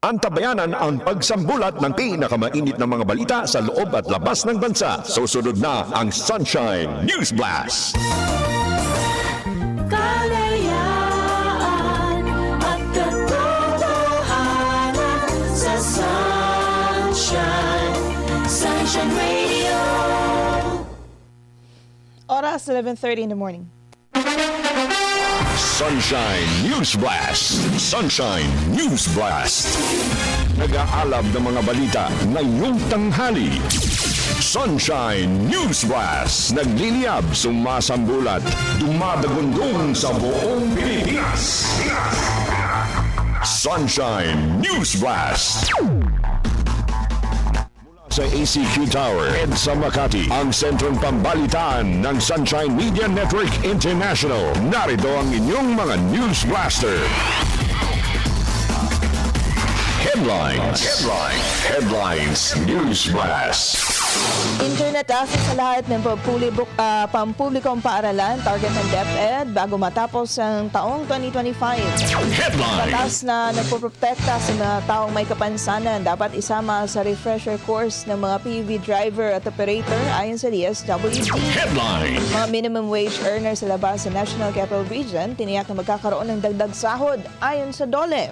Antabayanan ang pagsambulat ng pinakamainit na mga balita sa loob at labas ng bansa. Susunod na ang Sunshine News Blast. Kalayaan at katotohanan sa Sunshine, Sunshine Radio. Oras 11.30 in the morning. Sunshine News Blast. Sunshine News Blast. Nag-aalab ng mga balita ngayong tanghali. Sunshine News Blast. Nagliliyab, sumasambulat, dumadagundong sa buong Pilipinas. Sunshine News Blast. Sa ACQ Tower, EDSA Makati, ang sentrong pambalitaan ng Sunshine Media Network International. Narito ang inyong mga News Blaster. Headlines. Headlines. Headlines. News Blast. Internet access sa lahat ng pampubliko, uh, pampublikong paaralan, target ng DepEd bago matapos ang taong 2025. Headlines. Batas na nagpoprotekta sa mga taong may kapansanan dapat isama sa refresher course ng mga PUV driver at operator ayon sa DSWD. Headlines. Mga minimum wage earners sa labas sa National Capital Region tiniyak na magkakaroon ng dagdag sahod ayon sa DOLE.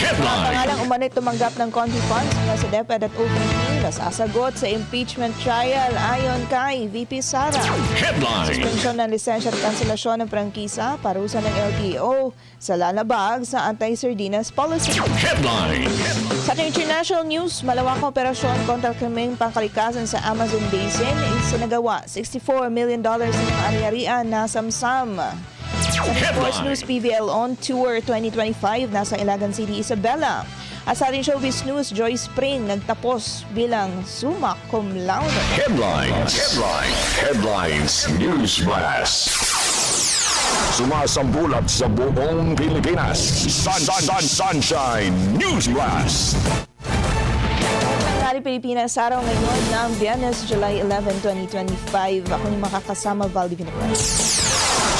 Headlines. Pangalang umanay tumanggap ng conti funds mula sa DepEd at OPP na sasagot sa impeachment trial ayon kay VP Sara. Headlines. Suspensyon ng lisensya at kanselasyon ng prangkisa, parusa ng LTO sa lalabag sa anti-sardinas policy. Headlines. Sa international news, malawakang operasyon kontra krimeng pangkalikasan sa Amazon Basin isinagawa 64 million dollars ng ari-arian na samsam. Sa sports Headline. news, PVL on Tour 2025 nasa Ilagan City, Isabela. At sa ating showbiz news, Joy Spring nagtapos bilang summa cum laude. Headlines. Headlines. Headlines. News Blast. Sumasambulat sa buong Pilipinas. Sun, sun, sun, sunshine News Blast. Tanghali Pilipinas, araw ngayon ng Biyernes, July 11, 2025. Ako ni makakasama, Valdi Vinapres.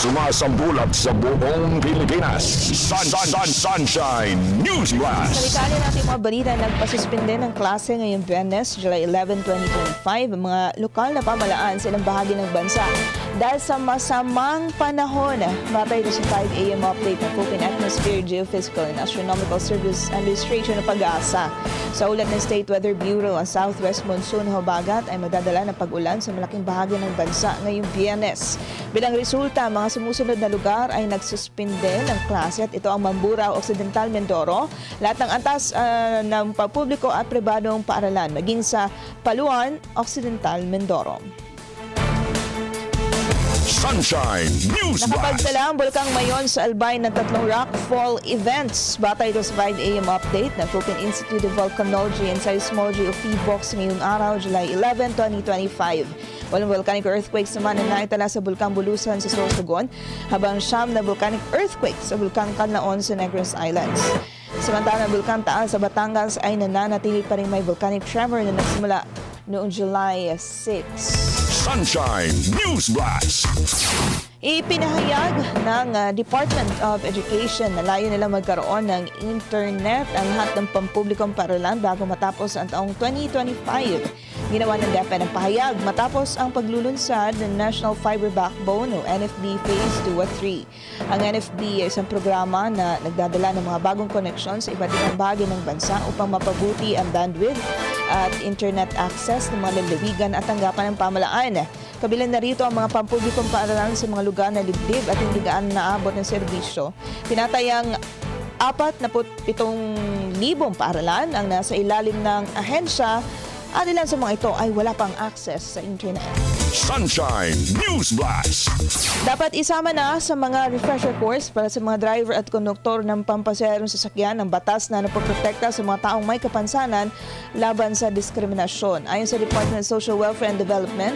Sumasambulat sa buong Pilipinas. Sun, sun, sun, sunshine News Sa Blast. detalye natin mga balita, nagpasuspinde ng klase ngayong Biyernes, July 11, 2025, ang mga lokal na pamalaan sa ilang bahagi ng bansa. Dahil sa masamang panahon, matay na sa 5 a.m. update ng Philippine Atmosphere, Geophysical and Astronomical Service Administration ng pag-asa. Sa ulat ng State Weather Bureau, ang southwest monsoon habagat ay magdadala ng pag-ulan sa malaking bahagi ng bansa ngayong Biyernes. Bilang resulta, mga sumusunod na lugar ay nagsuspinde ng klase at ito ang Mamburao, Occidental, Mindoro. Lahat ng antas ah, ng pampubliko at pribadong paaralan, maging sa Paluan, Occidental, Mindoro. Sunshine News Blast. Nakapagtala ang Bulkang Mayon sa Albay ng tatlong rockfall events. Batay ito sa 5 a.m. update ng Philippine Institute of Volcanology and Seismology of PBOX ngayong araw, July 11, 2025. Walang volcanic earthquakes naman ang naitala sa Bulkang Bulusan sa Sorsogon, habang siyam na volcanic earthquakes sa Bulkang Canlaon sa Negros Islands. Samantala, ang Bulkang Taal sa Batangas ay nananatili pa rin may volcanic tremor na nagsimula noong July 6. Sunshine News Blast. Ipinahayag ng uh, Department of Education na layo nila magkaroon ng internet ang lahat ng pampublikong paaralan bago matapos ang taong 2025. Ginawa ng DepEd ang pahayag matapos ang paglulunsad ng National Fiber Backbone o NFB Phase 2 at 3. Ang NFB ay isang programa na nagdadala ng mga bagong koneksyon sa iba't ibang bahagi ng bansa upang mapabuti ang bandwidth at internet access ng mga lalawigan at tanggapan ng pamalaan. Kabilang na rito ang mga pampublikong paaralan sa mga lugar na liblib at hindi gaan naabot ng serbisyo. Pinatayang 47,000 paaralan ang nasa ilalim ng ahensya at ilan sa mga ito ay wala pang access sa internet. Sunshine News Blast. Dapat isama na sa mga refresher course para sa mga driver at konduktor ng pampaserong sasakyan ang batas na napoprotekta sa mga taong may kapansanan laban sa diskriminasyon. Ayon sa Department of Social Welfare and Development,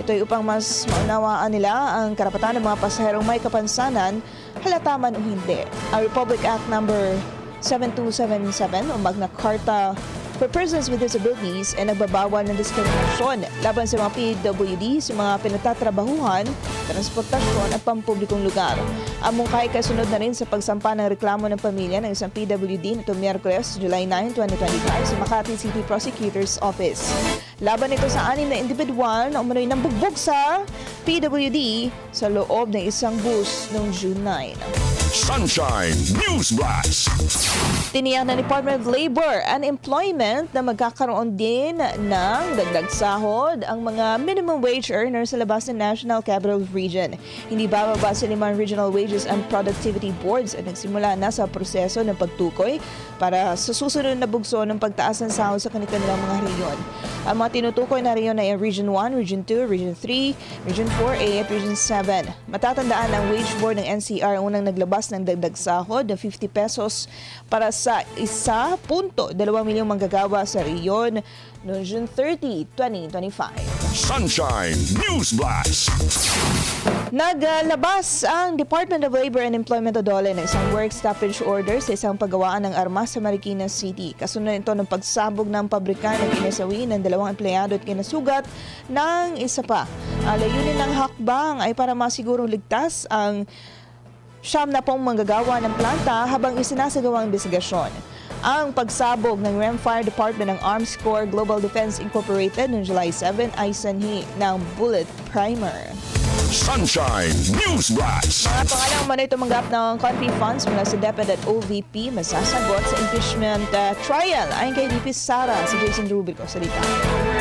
ito ay upang mas maunawaan nila ang karapatan ng mga pasaherong may kapansanan, halata man o hindi. Ang Republic Act number 7277 o Magna Carta for persons with disabilities ay nagbabawal ng diskriminasyon laban sa mga PWD sa mga pinatatrabahuhan, transportasyon at pampublikong lugar. Ang mungkay kasunod na rin sa pagsampa ng reklamo ng pamilya ng isang PWD nito Miyerkules, July 9, 2025 sa Makati City Prosecutor's Office. Laban ito sa anim na individual na umano'y nambugbog sa PWD sa loob ng isang bus noong June 9. Sunshine News Blast. Tiniyak ng Department of Labor and Employment na magkakaroon din ng dagdag sahod ang mga minimum wage earners sa labas ng National Capital Region. Hindi bababa sa limang Regional Wages and Productivity Boards at nagsimula na sa proseso ng pagtukoy para sa susunod na bugso ng pagtaas ng sahod sa kanilang mga reyon. Ang mga tinutukoy na reyon ay Region 1, Region 2, Region 3, Region 4A at Region 7. Matatandaan ang wage board ng NCR ang unang naglabas ng dagdag sahod na 50 pesos para sa isa punto 2 milyong manggagawa sa reyon noong June 30, 2025. Sunshine News Blast. Naglabas ang Department of Labor and Employment o DOLE ng isang work stoppage order sa isang paggawaan ng armas sa Marikina City. Kasunod ito ng pagsabog ng pabrika ng kinasawi ng dalawang empleyado at kinasugat ng isa pa. Layunin ng hakbang ay para masigurong ligtas ang siyam na pong manggagawa ng planta habang isinasagawa ang investigasyon. Ang pagsabog ng REM Fire Department ng Arms Corps Global Defense Incorporated noong July 7 ay sanhi ng bullet primer. Sunshine News Blast. Mga pangalang manoy tumanggap ng conflict funds mula sa DepEd at OVP masasagot sa impeachment uh, trial. Ayon kay VP Sara, si Jason Rubico, salita.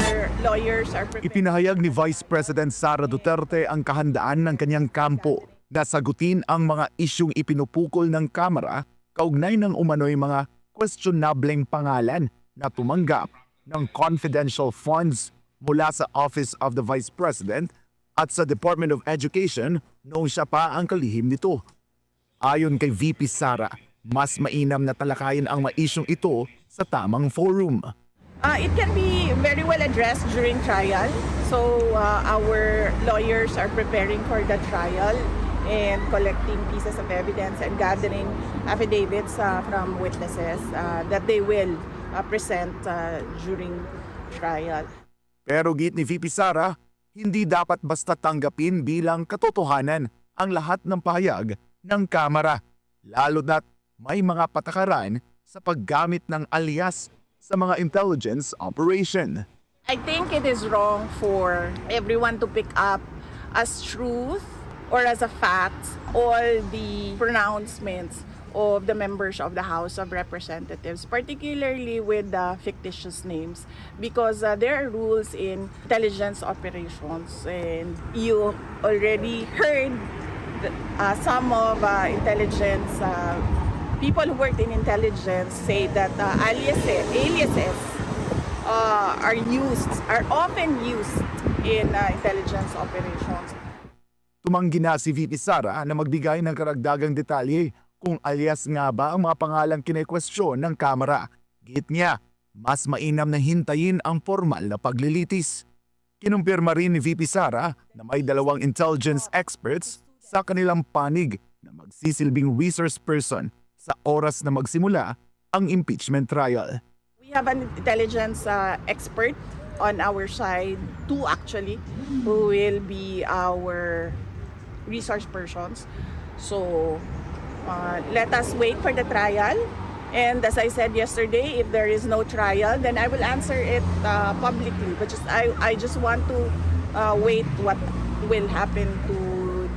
Our lawyers are prepared. Ipinahayag ni Vice President Sara Duterte ang kahandaan ng kanyang kampo na sagutin ang mga isyong ipinupukol ng Kamara kaugnay ng umano'y mga questionableng pangalan na tumanggap ng confidential funds mula sa Office of the Vice President at sa Department of Education noong siya pa ang kalihim nito. Ayon kay VP Sara, mas mainam na talakayin ang maisyong ito sa tamang forum. Uh, it can be very well addressed during trial. So uh, our lawyers are preparing for the trial and collecting pieces of evidence and gathering affidavits uh, from witnesses uh, that they will uh, present uh, during trial. Pero git ni VP Sara, hindi dapat basta tanggapin bilang katotohanan ang lahat ng pahayag ng Kamara, lalo na't may mga patakaran sa paggamit ng alias sa mga intelligence operation. I think it is wrong for everyone to pick up as truth or as a fact all the pronouncements of the members of the House of Representatives, particularly with the fictitious names, because uh, there are rules in intelligence operations, and you already heard uh, some of uh, intelligence uh, people who worked in intelligence say that uh, aliases, aliases uh, are used, are often used in uh, intelligence operations. Tumanggi na si VP Sara na magbigay ng karagdagang detalye kung alias nga ba ang mga pangalang kinekwestiyon ng Kamara. Git niya, mas mainam na hintayin ang formal na paglilitis. Kinumpirma rin ni VP Sara na may dalawang intelligence experts sa kanilang panig na magsisilbing resource person sa oras na magsimula ang impeachment trial. We have an intelligence uh, expert on our side, two actually, who will be our resource persons. So uh, let us wait for the trial. And as I said yesterday, if there is no trial, then I will answer it uh, publicly. But just I, I just want to uh, wait what will happen to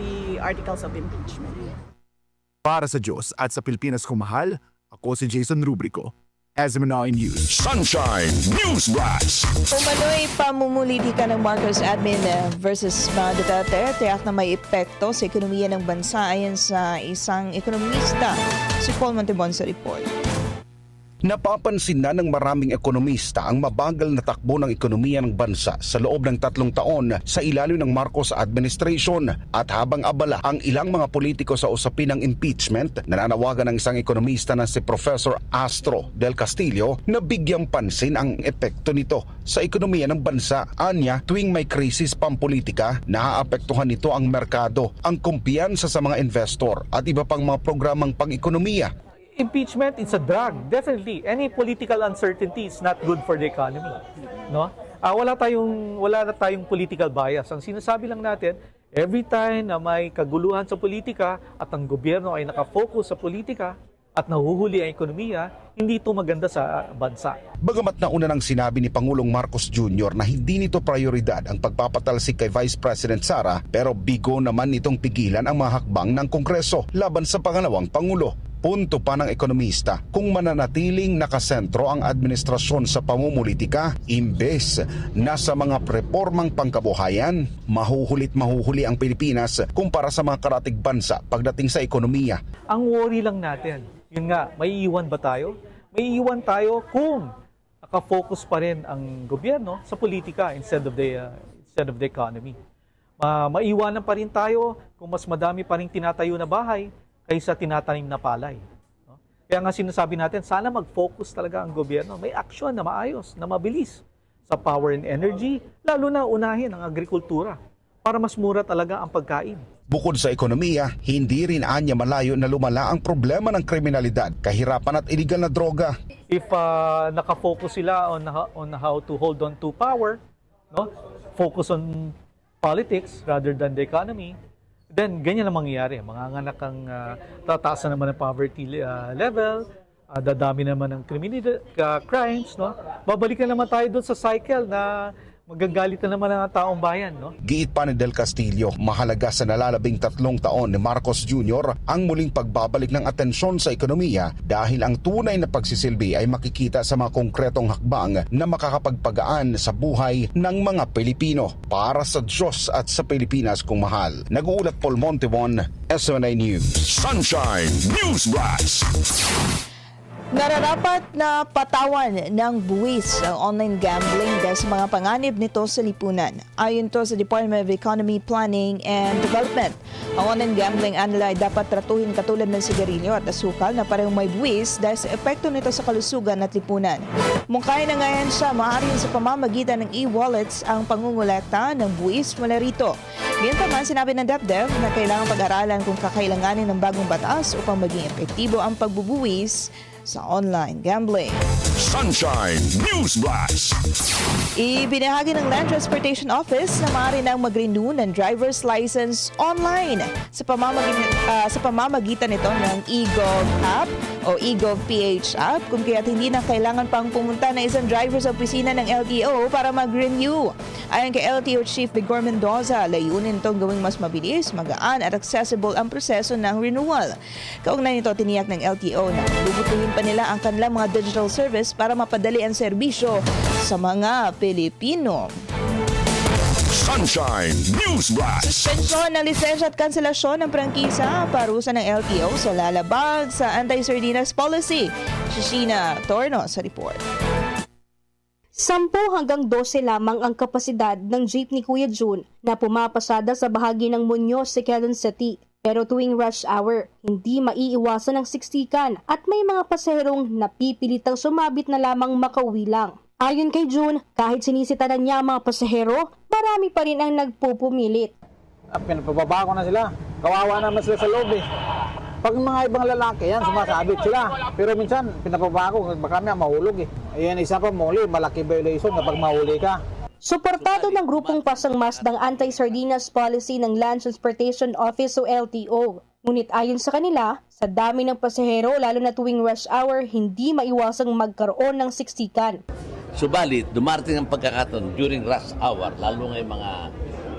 the articles of impeachment. Para sa Diyos at sa Pilipinas kumahal, ako si Jason Rubrico, SMNI News. Sunshine News Blast. Umano'y pamumuliti ka ng Marcos admin eh, versus mga Duterte, tiyak na may epekto sa ekonomiya ng bansa ayon sa isang ekonomista. Si Paul Montebon sa report. Napapansin na ng maraming ekonomista ang mabagal na takbo ng ekonomiya ng bansa sa loob ng tatlong taon sa ilalim ng Marcos administration at habang abala ang ilang mga politiko sa usapin ng impeachment, nananawagan ng isang ekonomista na si Professor Astro del Castillo na bigyang pansin ang epekto nito sa ekonomiya ng bansa. Anya, tuwing may krisis pampolitika, naaapektuhan nito ang merkado, ang kumpiyansa sa mga investor at iba pang mga programang pang-ekonomiya impeachment it's a drug definitely any political uncertainty is not good for the economy no Ah, wala tayong wala na tayong political bias ang sinasabi lang natin every time na may kaguluhan sa politika at ang gobyerno ay nakafocus sa politika at nahuhuli ang ekonomiya hindi ito maganda sa bansa Bagamat nauna nang sinabi ni Pangulong Marcos Jr. na hindi nito prioridad ang pagpapatalsik kay Vice President Sara pero bigo naman nitong pigilan ang mga hakbang ng Kongreso laban sa pangalawang Pangulo. Punto pa ng ekonomista, kung mananatiling nakasentro ang administrasyon sa pamumulitika, imbes na sa mga reformang pangkabuhayan, mahuhulit mahuhuli ang Pilipinas kumpara sa mga karatig bansa pagdating sa ekonomiya. ang worry lang natin yun nga may iwan ba tayo may iwan tayo kung nakafocus pa rin ang gobyerno sa politika instead of the uh, instead of the economy Ma maiwanan pa rin tayo kung mas madami pa rin tinatayo na bahay kaysa tinatanim na palay. No? Kaya nga sinasabi natin, sana mag-focus talaga ang gobyerno. May aksyon na maayos, na mabilis sa power and energy, lalo na unahin ang agrikultura para mas mura talaga ang pagkain. Bukod sa ekonomiya, hindi rin anya malayo na lumala ang problema ng kriminalidad, kahirapan at iligal na droga. if uh, nakafocus sila on on how to hold on to power, no? Focus on politics rather than the economy, then ganyan ang mangyayari. Manganganak ang uh, tataas na naman ang poverty uh, level, uh, dadami naman ng criminal uh, crimes, no? Babalikan naman tayo doon sa cycle na magagalit na naman ang taong bayan, no? Giit pa ni Del Castillo, mahalaga sa nalalabing tatlong taon ni Marcos Jr. ang muling pagbabalik ng atensyon sa ekonomiya dahil ang tunay na pagsisilbi ay makikita sa mga konkretong hakbang na makakapagpagaan sa buhay ng mga Pilipino para sa Diyos at sa Pilipinas kung mahal. Nag-uulat Paul Montevon, SNA News. Sunshine News Blast. Nararapat na patawan ng buwis ang online gambling dahil sa mga panganib nito sa lipunan. Ayon to sa Department of Economy, Planning and Development, ang online gambling anila ay dapat tratuhin katulad ng sigarilyo at asukal na parehong may buwis dahil sa epekto nito sa kalusugan at lipunan. Mungkay na ngayon siya maaaring sa pamamagitan ng e-wallets ang pangungulekta ng buwis mula rito. Ganyan pa man sinabi ng DepDev na kailangan pag-aralan kung kakailanganin ng bagong batas upang maging epektibo ang pagbubuwis sa online gambling. Sunshine News Blast. Ibinahagi ng Land Transportation Office na maaari nang mag-renew ng driver's license online sa pamamagitan, ah, sa pamamagitan nito ng eGov app o eGov PH app kung kaya't hindi na kailangan pang pumunta na isang driver sa opisina ng LTO para mag-renew. Ayon kay LTO Chief Vigor Mendoza, layunin itong gawing mas mabilis, magaan at accessible ang proseso ng renewal. Kaugnay nito, tiniyak ng LTO na bubutuhin pa nila ang kanilang mga digital service para mapadali ang serbisyo sa mga Pilipino. Sunshine News Blast. Pensyon ng lisensya at kanselasyon ng prangkisa parusa ng LTO sa lalabag sa anti-sardinas policy. Shishina Torno sa report. 10 hanggang 12 lamang ang kapasidad ng jeep ni Kuya June na pumapasada sa bahagi ng Muñoz sa Quezon City. Pero tuwing rush hour, hindi maiiwasan ang siksikan at may mga pasaherong napipilitang sumabit na lamang makauwi lang. Ayon kay June, kahit sinisitanan niya ang mga pasahero, marami pa rin ang nagpupumilit. Ah, pinapababa ko na sila. Kawawa naman sila sa loob eh. Pag mga ibang lalaki yan, sumasabit sila. Pero minsan, pinapababa ko, baka may mahulog eh. Ayan, isa pa muli, malaki violation kapag mahuli ka. Suportado ng grupong pasang masdang anti-sardinas policy ng Land Transportation Office o LTO. Ngunit ayon sa kanila, sa dami ng pasahero lalo na tuwing rush hour, hindi maiwasang magkaroon ng siksikan. Subalit, dumarating ang pagkakataon during rush hour, lalo ngayong mga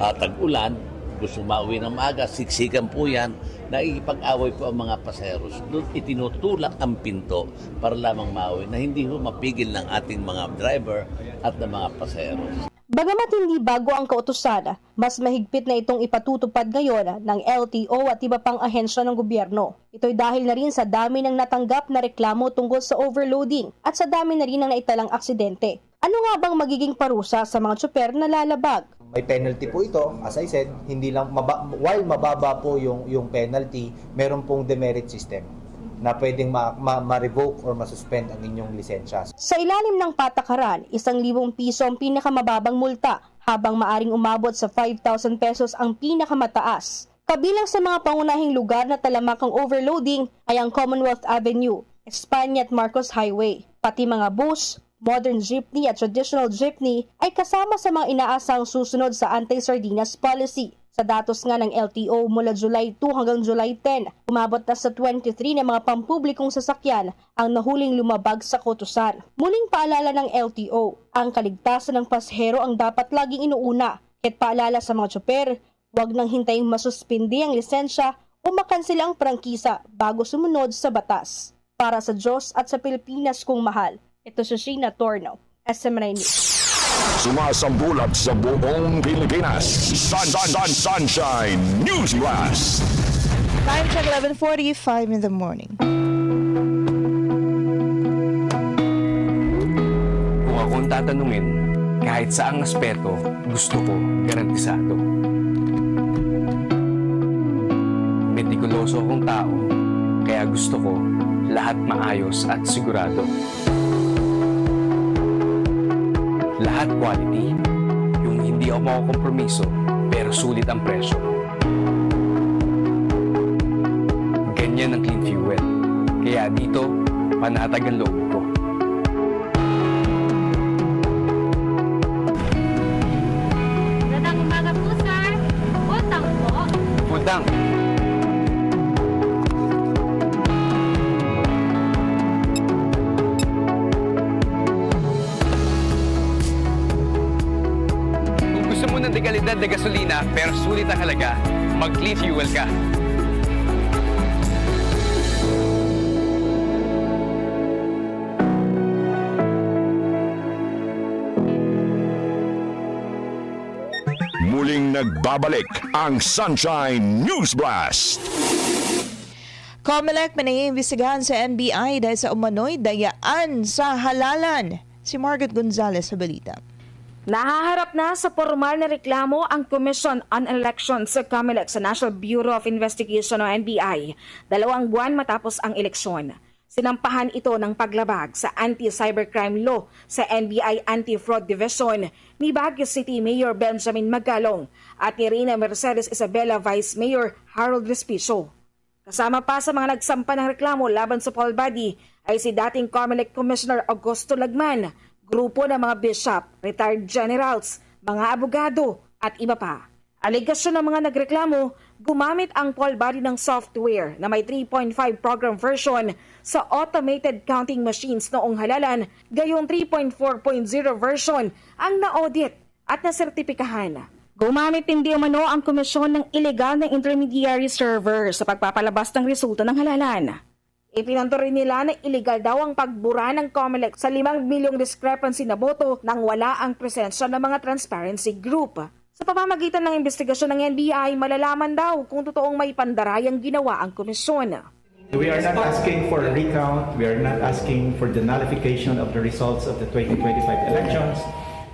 ah, tag-ulan, gusto mauwi ng maaga, siksikan po yan, naikipag-away po ang mga paseros. Doon itinutulak ang pinto para lamang mauwi na hindi ho mapigil ng ating mga driver at ng mga paseros. Bagamat hindi bago ang kautusan, mas mahigpit na itong ipatutupad ngayon ng LTO at iba pang ahensya ng gobyerno. Ito'y dahil na rin sa dami ng natanggap na reklamo tungkol sa overloading at sa dami na rin ng naitalang aksidente. Ano nga bang magiging parusa sa mga tsuper na lalabag? May penalty po ito, as I said, hindi lang maba, while mababa po yung yung penalty, meron pong demerit system na pwedeng ma, ma, ma-revoke or ma-suspend ang inyong lisensya. Sa ilalim ng patakaran, isang libong piso ang pinakamababang multa habang maaring umabot sa 5,000 pesos ang pinakamataas. Kabilang sa mga pangunahing lugar na talamakang overloading ay ang Commonwealth Avenue, Espanya at Marcos Highway. Pati mga bus, modern jeepney at traditional jeepney ay kasama sa mga inaasang susunod sa anti-sardinas policy. Sa datos nga ng LTO mula July 2 hanggang July 10, umabot na sa 23 na mga pampublikong sasakyan ang nahuling lumabag sa kotusan. Muling paalala ng LTO, ang kaligtasan ng pasahero ang dapat laging inuuna. At paalala sa mga tsoper, huwag nang hintaying masuspindi ang lisensya o makansel ang prangkisa bago sumunod sa batas. Para sa Diyos at sa Pilipinas kung mahal, ito si Sheena Torno, SMNI News. Sumasambulat sa buong Pilipinas. Sun, sun, sun, sunshine News Blast. Time check 11.45 in the morning. Kung akong tatanungin, kahit saang aspeto, gusto ko garantisado. Metikuloso akong tao, kaya gusto ko lahat maayos at sigurado. Lahat quality, yung hindi ako makukompromiso, pero sulit ang presyo. Ganyan ang clean fuel. Kaya dito, panatag ang loob ang halaga, mag-clean fuel ka. Muling nagbabalik ang Sunshine News Blast. COMELEC manaiimbestigahan sa NBI dahil sa umano'y dayaan sa halalan. Si Margaret Gonzalez sa balita. Nahaharap na sa formal na reklamo ang Commission on Elections sa COMELEC sa National Bureau of Investigation o NBI dalawang buwan matapos ang eleksyon. Sinampahan ito ng paglabag sa anti-cybercrime law sa NBI Anti-Fraud Division ni Baguio City Mayor Benjamin Magalong at ni Rina Mercedes Isabela Vice Mayor Harold Respicio. Kasama pa sa mga nagsampa ng reklamo laban sa Paul Body ay si dating COMELEC Commissioner Augusto Lagman, grupo ng mga bishop, retired generals, mga abogado at iba pa. Aligasyon ng mga nagreklamo, gumamit ang Paul Body ng software na may 3.5 program version sa automated counting machines noong halalan, gayong 3.4.0 version ang na-audit at nasertipikahan. Gumamit hindi umano ang komisyon ng illegal na intermediary server sa pagpapalabas ng resulta ng halalan. Ipinanto rin nila na illegal daw ang pagbura ng COMELEC sa 5 milyong discrepancy na boto nang wala ang presensya ng mga transparency group. Sa pamamagitan ng investigasyon ng NBI, malalaman daw kung totoong may pandarayang ginawa ang komisyon. We are not asking for a recount. We are not asking for the nullification of the results of the 2025 elections.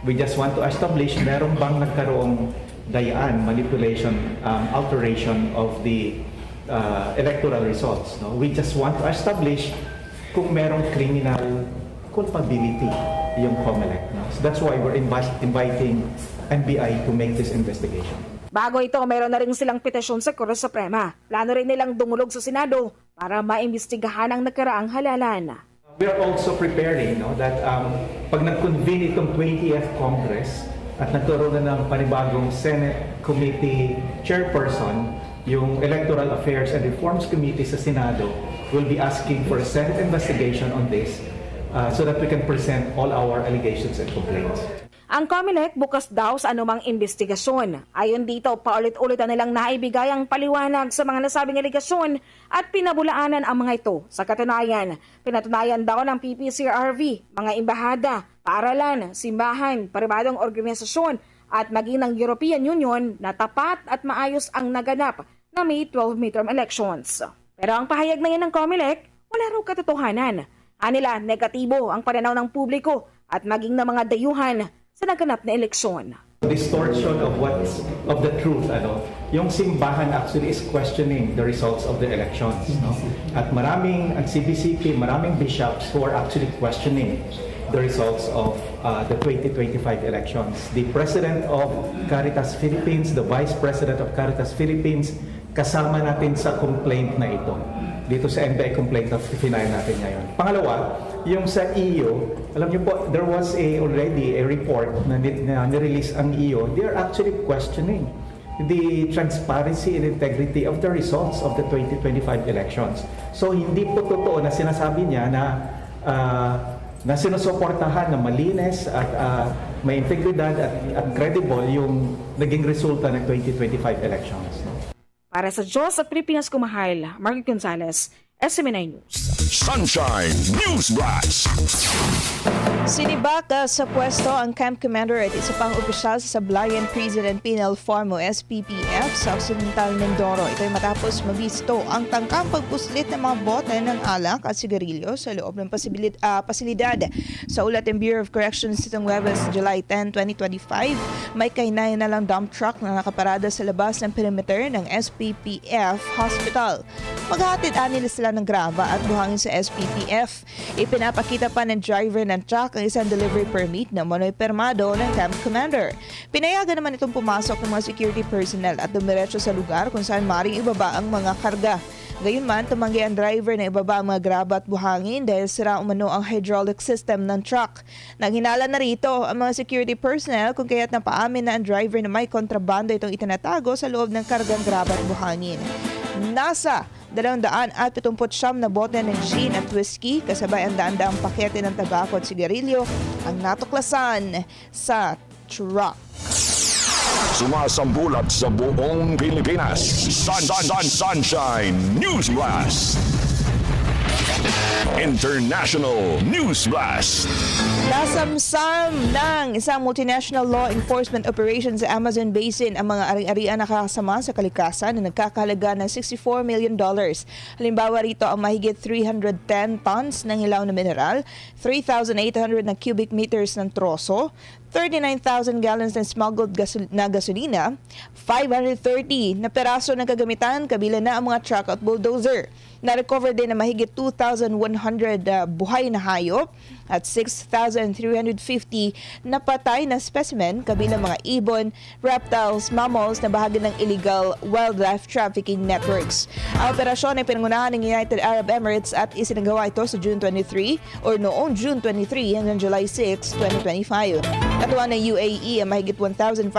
We just want to establish meron bang nagkaroong dayaan, manipulation, um, alteration of the uh, electoral results. No? We just want to establish kung merong criminal culpability yung COMELEC. No? So that's why we're invi- inviting NBI to make this investigation. Bago ito, meron na rin silang petisyon sa Korte Suprema. Plano rin nilang dumulog sa Senado para maimbestigahan ang nakaraang halalan. We are also preparing no, that um, pag nag-convene itong 20th Congress at nagkaroon na ng panibagong Senate Committee Chairperson, yung Electoral Affairs and Reforms Committee sa Senado will be asking for a Senate investigation on this uh, so that we can present all our allegations and complaints. Ang COMELEC bukas daw sa anumang investigasyon. Ayon dito, paulit-ulit na nilang naibigay ang paliwanag sa mga nasabing aligasyon at pinabulaanan ang mga ito. Sa katunayan, pinatunayan daw ng PPCRV, mga imbahada, paaralan, simbahan, paribadong organisasyon at maging ng European Union na tapat at maayos ang naganap na May 12 midterm elections. Pero ang pahayag na yan ng COMELEC, wala raw katotohanan. Anila, negatibo ang pananaw ng publiko at maging ng mga dayuhan sa naganap na eleksyon. distortion of what's of the truth ano yung simbahan actually is questioning the results of the elections no at maraming ang CBCP maraming bishops who are actually questioning the results of uh, the 2025 elections the president of Caritas Philippines the vice president of Caritas Philippines kasama natin sa complaint na ito. Dito sa NBI complaint na final natin ngayon. Pangalawa, yung sa EO, alam niyo po, there was a already a report na, na nirelease ang EO. They are actually questioning the transparency and integrity of the results of the 2025 elections. So hindi po totoo na sinasabi niya na ah, na sinusuportahan na malinis at ah, may integridad at, at credible yung naging resulta ng 2025 elections. Para sa Diyos at Pilipinas Kumahal, Margaret Gonzalez, SMNI News. Sunshine News Blast. Sinibaka sa pwesto ang camp commander at isa pang opisyal sa Sablayan Prison and Penal Farm o SPPF sa Occidental Mindoro. Ito'y matapos mabisto ang tangkang pagpuslit ng mga bote ng alak at sigarilyo sa loob ng pasibilit, ah, pasilidad. Sa ulat ng Bureau of Corrections nitong Webes, July 10, 2025, may kainay na lang dump truck na nakaparada sa labas ng perimeter ng SPPF Hospital. Maghahatid nila sila ng graba at buhangin sa SPPF. Ipinapakita pa ng driver ng truck ang isang delivery permit na manoy permado ng camp commander. Pinayagan naman itong pumasok ng mga security personnel at dumiretso sa lugar kung saan maring ibaba ang mga karga. Gayunman, tumanggi ang driver na ibaba ang mga graba at buhangin dahil sira umano ang hydraulic system ng truck. Nanghinala na rito ang mga security personnel kung kaya't napaamin na ang driver na may kontrabando itong itinatago sa loob ng kargang graba at buhangin. Nasa 279 na bote ng gin at whiskey kasabay ang daan-daang pakete ng tabako at sigarilyo ang natuklasan sa truck. Sumasambulat sa buong Pilipinas. Sun, sun, sun, Sunshine News Blast. International News Blast. Nasamsam ng isang multinational law enforcement operation sa Amazon Basin ang mga ari-arian nakakasama sa kalikasan na nagkakahalaga ng 64 million dollars. Halimbawa rito ang mahigit 310 tons ng hilaw na mineral, 3,800 na cubic meters ng troso, 39,000 gallons ng smuggled gasol- na gasolina, 530 na peraso ng kagamitan kabila na ang mga truck at bulldozer. Na-recover din na mahigit 2,100 uh, buhay na hayop at 6,350 na patay na specimen kabilang mga ibon, reptiles, mammals na bahagi ng illegal wildlife trafficking networks. Ang operasyon ay pinangunahan ng United Arab Emirates at isinagawa ito sa June 23 or noong June 23 hanggang July 6, 2025. Natuwa ng UAE ang mahigit 1,500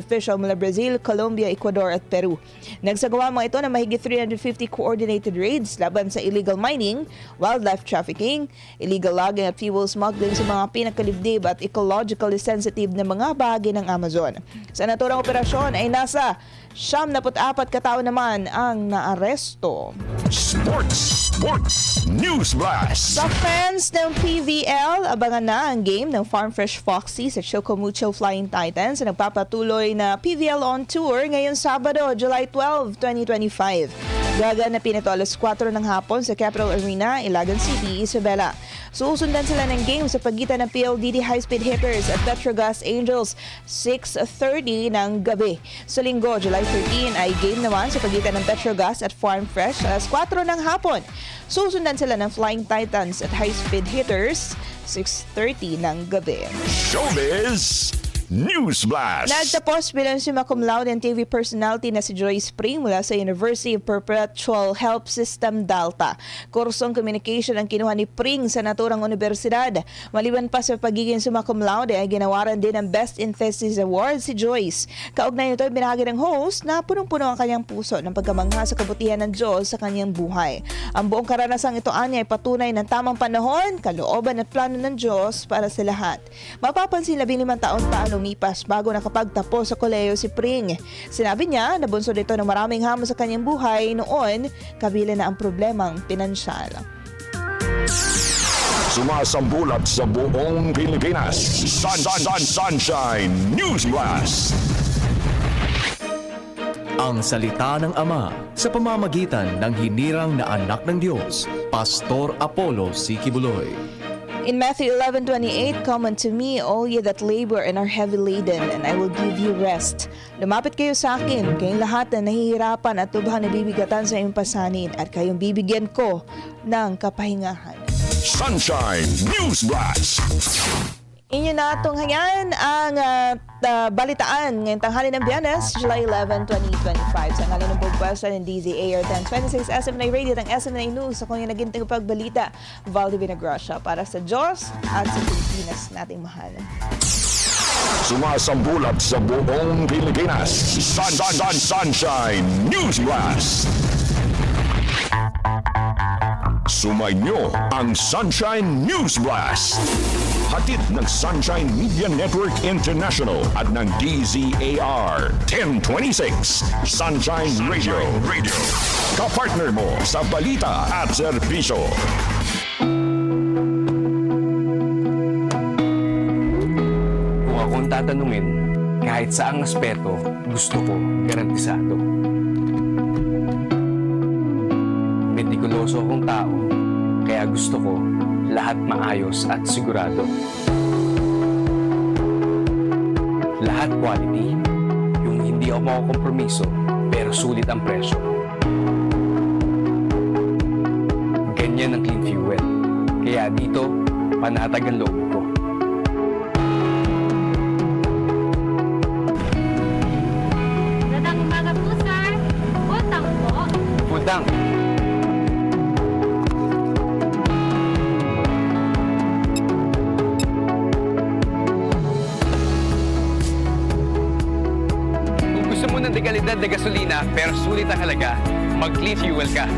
official mula Brazil, Colombia, Ecuador at Peru. Nagsagawa mga ito ng mahigit 350 coordinated raids laban sa illegal mining, wildlife trafficking, illegal logging at fuel smuggling sa mga pinakalibdib at ecologically sensitive na mga bahagi ng Amazon. Sa naturang operasyon ay nasa 74 katao naman ang naaresto. Sports, Sports News Blast. Sa fans ng PVL, abangan na ang game ng Farm Fresh Foxy sa Chocomucho Flying Titans na nagpapatuloy na PVL on Tour ngayong Sabado, July 12, 2025. Gaganapin ito alas 4 ng hapon sa Capital Arena, Ilagan City, Isabela. Susundan sila ng game sa pagitan ng PLDT High Speed Hitters at Petrogas Angels 6.30 ng gabi. Sa linggo, July 13 ay game naman sa pagitan ng Petrogas at Farm Fresh alas 4 ng hapon. Susundan sila ng Flying Titans at High Speed Hitters 6.30 ng gabi. Showbiz News Blast. Nagtapos bilang summa cum laude and TV personality na si Joy Spring mula sa University of Perpetual Help System Delta. Kursong communication ang kinuha ni Pring sa naturang universidad. Maliban pa sa pagiging summa cum laude ay ginawaran din ng Best in Thesis Award si Joyce. Kaugnay nito ay binahagi ng host na punong-puno ang kanyang puso ng pagkamangha sa kabutihan ng Diyos sa kanyang buhay. Ang buong karanasang ito anya ay patunay ng tamang panahon, kalooban at plano ng Diyos para sa lahat. Mapapansin labing limang taon pa ang lumipas bago nakapagtapos sa koleyo si Pring. Sinabi niya na bunso dito ng maraming hamon sa kanyang buhay noon, kabila na ang problemang pinansyal. Sumasambulat sa buong Pilipinas. Sun, sun, sun, Sunshine News Blast. Ang salita ng Ama sa pamamagitan ng hinirang na anak ng Diyos, Pastor Apollo Sikibuloy. In Matthew 11:28, Come unto me, all ye that labor and are heavy laden, and I will give you rest. Lumapit kayo sa akin, kayong lahat na nahihirapan at tubhan na bibigatan sa iyong pasanin, at kayong bibigyan ko ng kapahingahan. Sunshine News Blast. Inyo na tunghayan ang ah, ta- balitaan ngayong tanghali ng Biyernes, July 11, 2025. Sa ngalan ng Bugwasa ng DZA or 1026 SMNA Radio ng SMNA News. Ako yung naging pagbalita, Valdi Vinagracia para sa Diyos at sa Pilipinas nating mahal. Sumasambulat sa buong Pilipinas. Sun, sun, sun, Sunshine News Blast. Sumainyo ang Sunshine News Blast. Hatid ng Sunshine Media Network International at ng DZAR 1026 Sunshine Radio. Radio. Kapartner mo sa balita at serbisyo. Kung akong tatanungin, kahit saang aspeto, gusto ko garantisado. Metikuloso akong tao, kaya gusto ko lahat maayos at sigurado. Lahat quality, yung hindi ako makukompromiso, pero sulit ang presyo. Ganyan ang clean fuel. Kaya dito, panatag ang loob ang halaga, mag-clean fuel ka.